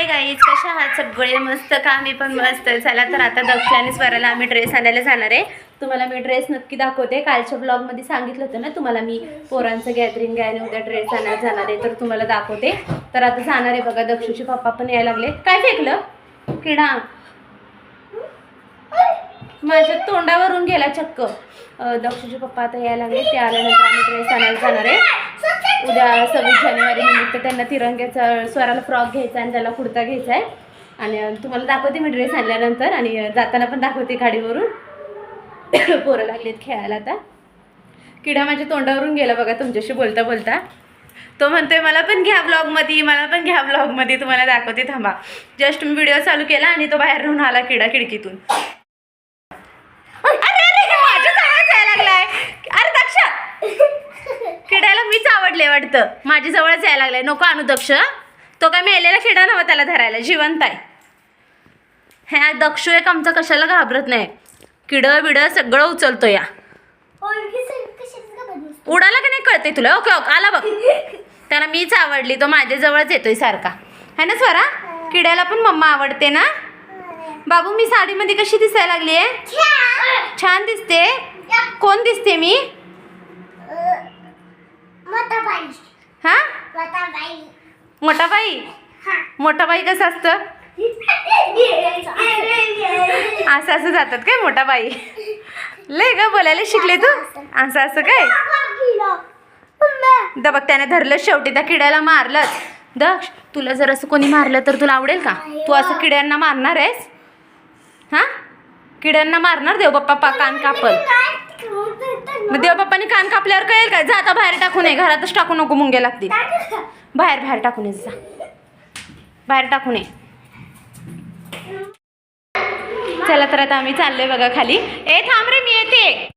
Hi guys कशा आहात सगळे? मस्त का? आम्ही पण मस्त. चला तर आता दक्ष आणि स्वराला आम्ही ड्रेस आणायला जाणार आहे. तुम्हाला मी ड्रेस नक्की दाखवते. कालच्या ब्लॉगमध्ये सांगितलं होतं ना तुम्हाला मी पोरांचं गॅदरिंग घ्यायला उद्या ड्रेस आणायला जाणार आहे तर तुम्हाला दाखवते. तर आता जाणार आहे बघा दक्षूचे पप्पा पण यायला लागले. काय फेकलं? किडा. माझ्या तोंडावरून गेला चक्क. दक्षूचे पप्पा आता यायला लागले ते आल्यानंतर आम्ही ड्रेस आणायला जाणार आहे. उद्या सव्वीस जानेवारी निमित्त त्यांना तिरंग्याचा स्वराला फ्रॉक घ्यायचा आणि त्याला कुर्ता घ्यायचा आहे. आणि तुम्हाला दाखवते मी ड्रेस आणल्यानंतर आणि जाताना पण दाखवते गाडीवरून पोरं लागलेत खेळायला आता. किडा माझ्या तोंडावरून गेला बघा तुमच्याशी बोलता बोलता. तो म्हणतोय मला पण घ्या ब्लॉगमध्ये मला पण घ्या ब्लॉगमध्ये तुम्हाला दाखवते थांबा. जस्ट मी व्हिडिओ चालू केला आणि तो बाहेर राहून आला किडा खिडकीतून अरे अरे माझ्या जवळच यायला लागलाय अरे दक्ष किड्याला आवडले वाटतं. माझ्या जवळच यायला लागलाय. नको आणू दक्ष तो काय मेलेला किडा नव्हा त्याला धरायला. जिवंत आहे. ह्या दक्ष एक आमचा कशाला घाबरत नाही. किडं बिडं सगळं उचलतो या उडाला का नाही कळते तुला? ओके ओके आला बघ. त्याला मीच आवडली. तो माझ्या जवळच येतोय सारखा. है ना स्वरा? किड्याला पण मम्मा आवडते ना? बाबू मी साडीमध्ये कशी दिसायला लागली आहे छान दिसते. कोण दिसते मी? हा? मोठा बाई मोठा बाई कसं असतं? असं असं जातात काय मोठा बाई लय ग बोलायला शिकले तू. असं असं काय? द बघ त्याने धरलं शेवटी त्या किड्याला मारलंच. दक्ष तुला जर असं कोणी मारलं तर तुला आवडेल का? तू असं किड्यांना मारणार आहेस? हा? किड्यांना मारणार? देव बाप्पा कान कापल. मग देव बाप्पाने कान कापल्यावर कळेल काय? जा आता बाहेर टाकू नये घरातच टाकू नको मुंगे लागतील. बाहेर बाहेर टाकू नये जा. बाहेर टाकू नये चला तर आता आम्ही चाललोय बघा खाली. ए थांब रे मी येते.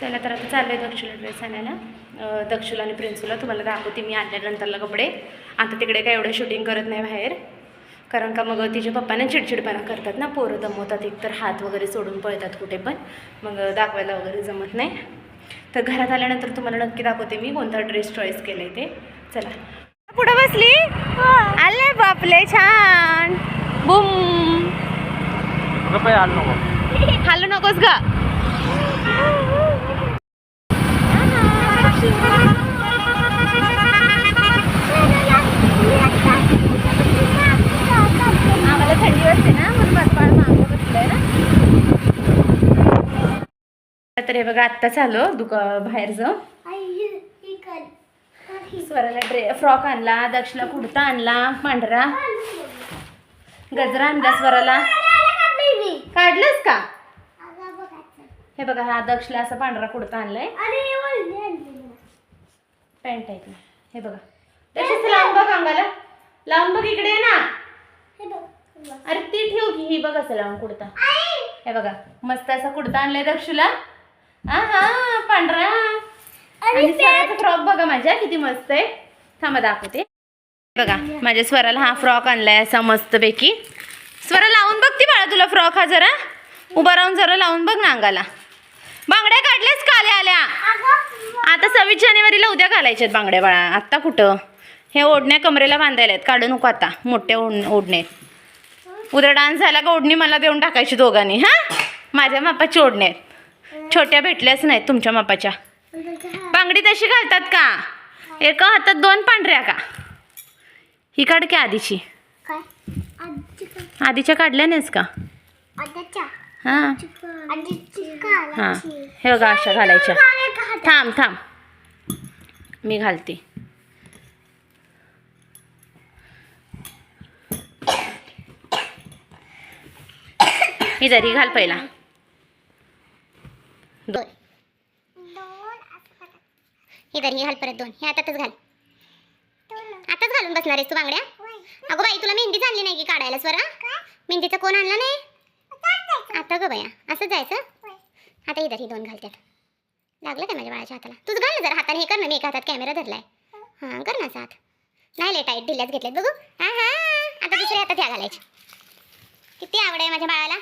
चला तर आता चाललोय दक्षुला ड्रेस आणायला. दक्षिला दक्षुला आणि प्रिन्सूला तुम्हाला दाखवते मी आणल्यानंतरला कपडे. आता तिकडे काय एवढं शूटिंग करत नाही बाहेर. कारण का मग तिच्या पप्पाने चिडचिडपणा करतात ना पोरं दमवतात एकतर हात वगैरे सोडून पळतात कुठे पण मग दाखवायला वगैरे जमत नाही. तर घरात आल्यानंतर तुम्हाला नक्की दाखवते मी कोणता ड्रेस चॉईस केलाय ते. चला. पुढं बसली? आले बापले छान. बुम. खाल्लं नकोस ग. तर हे बघा आत्ताच आलो दुका बाहेर जाऊ स्वराला ड्रे फ्रॉक आणला दक्षला कुर्ता आणला पांढरा. गजरा आणला स्वराला. काढलंस का? हे बघा हा दक्षला असा पांढरा कुर्ता आणलाय. पॅन्ट आहे. हे बघा. तशीच लावून बघ अंगाला. लावून बघ इकडे ना. अरे ती ठेव की ही बघ असं लावून कुर्ता. हे बघा मस्त असा कुर्ता आणलाय दक्षुला हा हा पांढरा. आणि स्वराचा फ्रॉक बघा माझ्या किती मस्त आहे. थांबा दाखवते. बघा माझ्या स्वराला हा फ्रॉक आणलाय असा मस्त पैकी स्वरा लावून बघ ती बाळा तुला फ्रॉक हा जरा. उभा राहून जरा लावून बघ ना अंगाला. बांगड्या काढल्याच काले आल्या. आता सव्वीस जानेवारीला उद्या घालायच्यात बांगड्या बाळा. आत्ता कुठं? हे ओढण्या कमरेला बांधायला आहेत. काढू नको आता. मोठे ओढ ओढणे उद्या डान्स झाला का ओढणी मला देऊन टाकायची दोघांनी हां? माझ्या मापाची ओढणे आहेत. छोट्या भेटल्याच नाहीत तुमच्या मापाच्या. बांगडी तशी घालतात का? एका हातात दोन पांढऱ्या का? ही काढ की आधीची. आधीच्या काढल्या नाहीस का? हां. हां. हे बघा अशा घालायच्या. थांब थांब. मी घालते. इधर ही घाल पहिला. दोन. इधर ही घाल परत दोन. हे आताच घाल. आताच घालून बसणार आहेस तू बांगड्या? अगो बाई तुला मेहंदी आणली नाही की काढायला स्वरा मेहंदीचा कोण आणला नाही? आता ग बया असं जायचं? आता इधर ही दोन घालतात लागलं काय माझ्या बाळाच्या हाताला? तूच घाल ना जरा हाताने हे कर ना मी एका हातात कॅमेरा धरलाय. हां कर ना साथ नाही लय टाईट ढिल्याच घेतल्यात बघू. हा हा आता दुसऱ्या हातात ह्या घालायची. किती आवड आहे माझ्या बाळाला.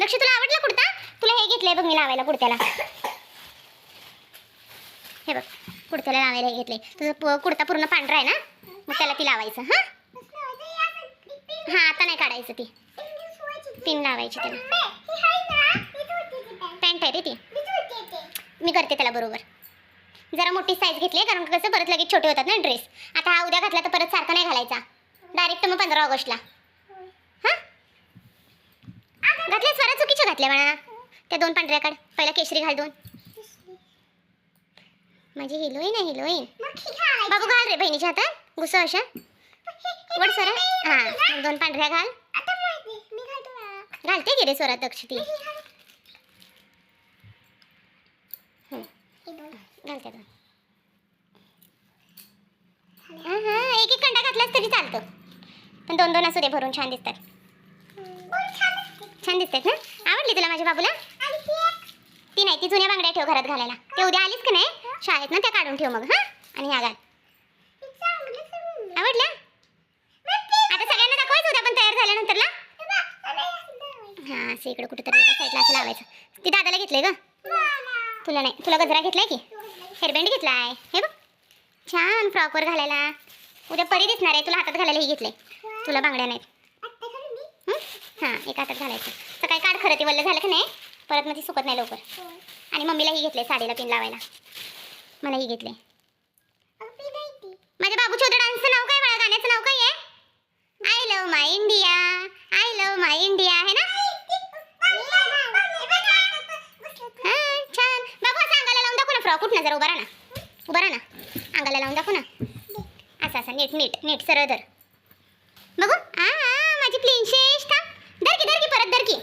लक्ष तुला आवडला कुर्ता तुला हे घेतलंय बघ मी लावायला कुडत्याला. हे बघ कुडत्याला लावायला हे घेतलंय. तुझं प- पूर्ण पांढरा आहे ना? मग त्याला ती लावायचं हां? हां आता नाही काढायचं ती. पिन लावायची त्याला. पॅन्ट आहे रे ती. मी करते त्याला बरोबर. जरा मोठी साईज घेतली आहे, कारण कसं परत लगेच छोटे होतात ना ड्रेस आता हा उद्या घातला तर परत सारखा नाही घालायचा. डायरेक्ट मग पंधरा ऑगस्टला हा घातल्या स्वरा चुकीच्या घातल्या म्हणा त्या दोन पांढऱ्या काढ पहिला केशरी घाल दोन. माझी हिलोईन आहे हिलोईन. बाबू घाल रे बहिणीच्या हातात. घुसा अशा. वड स्वरा हा दोन पांढऱ्या घाल. घालते की रे स्वरा दक्ष ती. घालते दोन. हा हा. एक एक कंडा घातलास तरी चालतो. पण दोन दोन असू दे भरून छान दिसतात. छान दिसतात ना? आवडली तुला माझ्या बाबूला? ती नाही ती जुन्या बांगड्या ठेव घरात घालायला. ते उद्या आलीस की नाही? शाळेत ना त्या काढून ठेव मग हा? आणि ह्या घाल आवडल्या? आता सगळ्यांना दाखवायचं उद्या पण तयार झाल्यानंतर ना? हा असं इकडे कुठेतरी एका साईडला असं लावायचं. ती दादाला घेतलंय ग. तुला नाही तुला गजरा घेतलाय की? हेअरबँड घेतलाय. हे बघ. छान फ्रॉकवर घालायला. उद्या परी दिसणार आहे तुला हातात घालायला हे घेतलंय. तुला बांगड्या नाहीत. हां एक हातात घालायचं. सकाळी काढ खरं ती वल्ल झालं की नाही परत मग ती सुकत नाही लवकर. आणि मम्मीला ही घेतले साडीला पिन लावायला. मला ही घेतले. माझ्या बाबू छोट्या डान्सचं नाव काय मला गाण्याचं नाव काय आहे? I love my India I love my India आहे ना? हां छान. बाबू असं अंगाला लावून दाखव ना फ्रॉक. कुठं जरा उभा राहा ना. उभा राहा ना. अंगाला लावून दाखव ना. असं असं नीट नीट नीट सरळ धर. बघू. आ माझी प्लेन थांब हात धर की.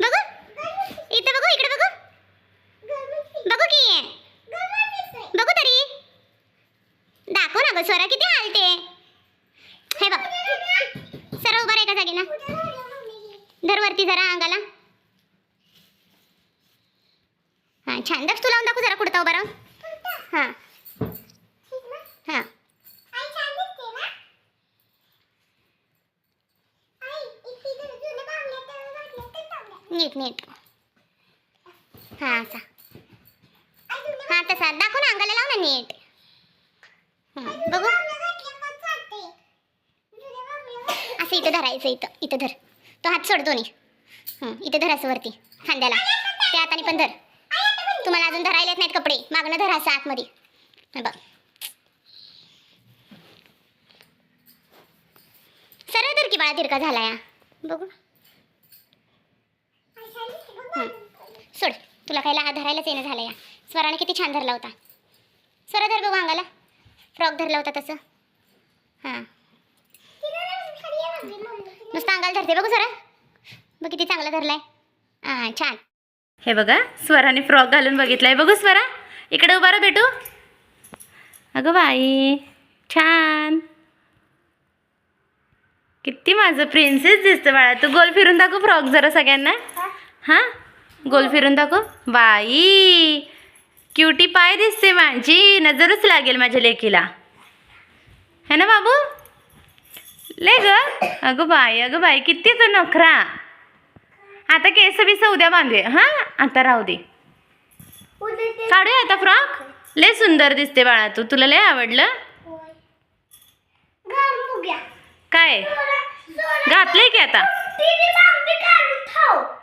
बघू. इथं बघू इकडे बघू. बघू की. बघू तरी. दाखव ना ग स्वरा किती हालते. हे बघ. सर उभा एका जागी ना. धर वरती जरा अंगाला. हां छान. दक्ष तू लावून दाखव जरा कुडता उभा राहून. हां. नीट नीट हां असा हां तसा दाखव ना अंगाला लाव ना नीट बघू. असं इथं धरायचं इथं. इथं धर. तो हात सोड दोन्ही. इथं धर असं वरती. खांद्याला. त्या हाताने पण धर. तुम्हाला अजून धरायला येत नाहीत कपडे. मागणं धर असं आतमध्ये. बघ. सरळ धर की बाळा तिरका झाला या. बघू हं. सोड तुला खायला हा धरायलाच येणं झालं या. स्वराने किती छान धरला होता. स्वरा धर बघू अंगाला. फ्रॉक धरला होता तसं. हां. नुसतं अंगाला धरते बघू स्वरा. बघ किती चांगला धरलाय. हां छान. हे बघा स्वराने फ्रॉक घालून बघितलाय. बघू स्वरा. इकडे उभा रा भेटू. अगं बाई छान. किती माझं प्रिन्सेस दिसतं बाळा. तू गोल फिरून दाखव फ्रॉक जरा सगळ्यांना. हां? गोल फिरून दाखव. बाई क्युटी पाय दिसते माझी नजरच लागेल माझ्या लेकीला. है ना बाबू? ले ग. अगं बाई अगं बाई किती तो नखरा. आता केस बिस उद्या बांधूया. हां? आता राहू दे. काढूया आता फ्रॉक? लय सुंदर दिसते बाळा तू. तुला लय आवडलं? काय? घातलंय की आता?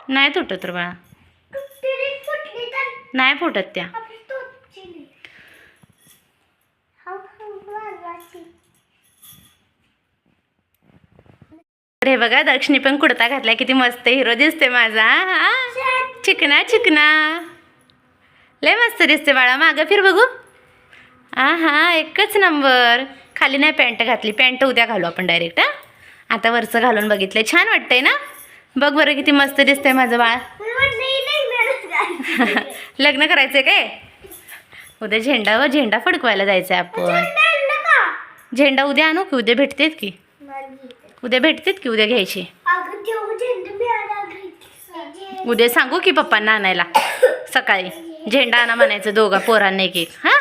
नाही तुटत रे बाळा. नाही फुटत त्या. हे बघा दक्षिणी पण कुर्ता घातला किती मस्त हिरो दिसते माझा. हा चिकना चिकना. लय मस्त दिसते बाळा मागं फिर बघू. हा हा एकच नंबर. खाली नाही पॅन्ट घातली पॅन्ट उद्या घालू आपण डायरेक्ट हा. आता वरचं घालून बघितलंय. छान वाटतंय ना? बघ बरं किती मस्त दिसतंय माझं बाळ. लग्न करायचंय काय? उद्या झेंडा व झेंडा फडकवायला जायचंय आपण. झेंडा उद्या आणू की उद्या भेटतेत की? उद्या भेटतेत की उद्या घ्यायची? उद्या सांगू की पप्पांना आणायला? सकाळी. झेंडा आणा म्हणायचं दोघा पोरांना एक एक. हा?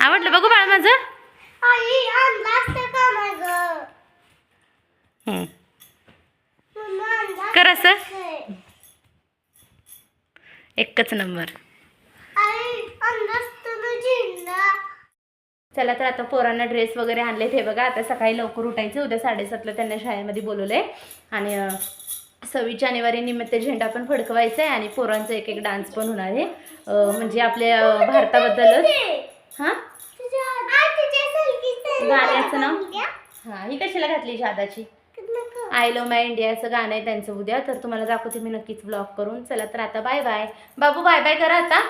आवडलं बघू बाळ माझं. कर असं. एकच नंबर. चला तर आता पोरांना ड्रेस वगैरे आणले ते बघा आता सकाळी लवकर उठायचं. उद्या साडेसातला त्यांना शाळेमध्ये बोलवलंय. आणि अं, सव्वीस जानेवारी निमित्त झेंडा पण फडकवायचा आहे आणि पोरांचा एक एक डान्स पण होणार आहे. म्हणजे आपल्या भारताबद्दलच. हां? गाण्याचं नाव? हां ही कशाला घातली शादाची? आय लव माय इंडियाचं गाणं आहे त्यांचं उद्या तर तुम्हाला दाखवते मी नक्कीच ब्लॉग करून. चला तर आता बाय बाय बाबू बाय बाय करा आता.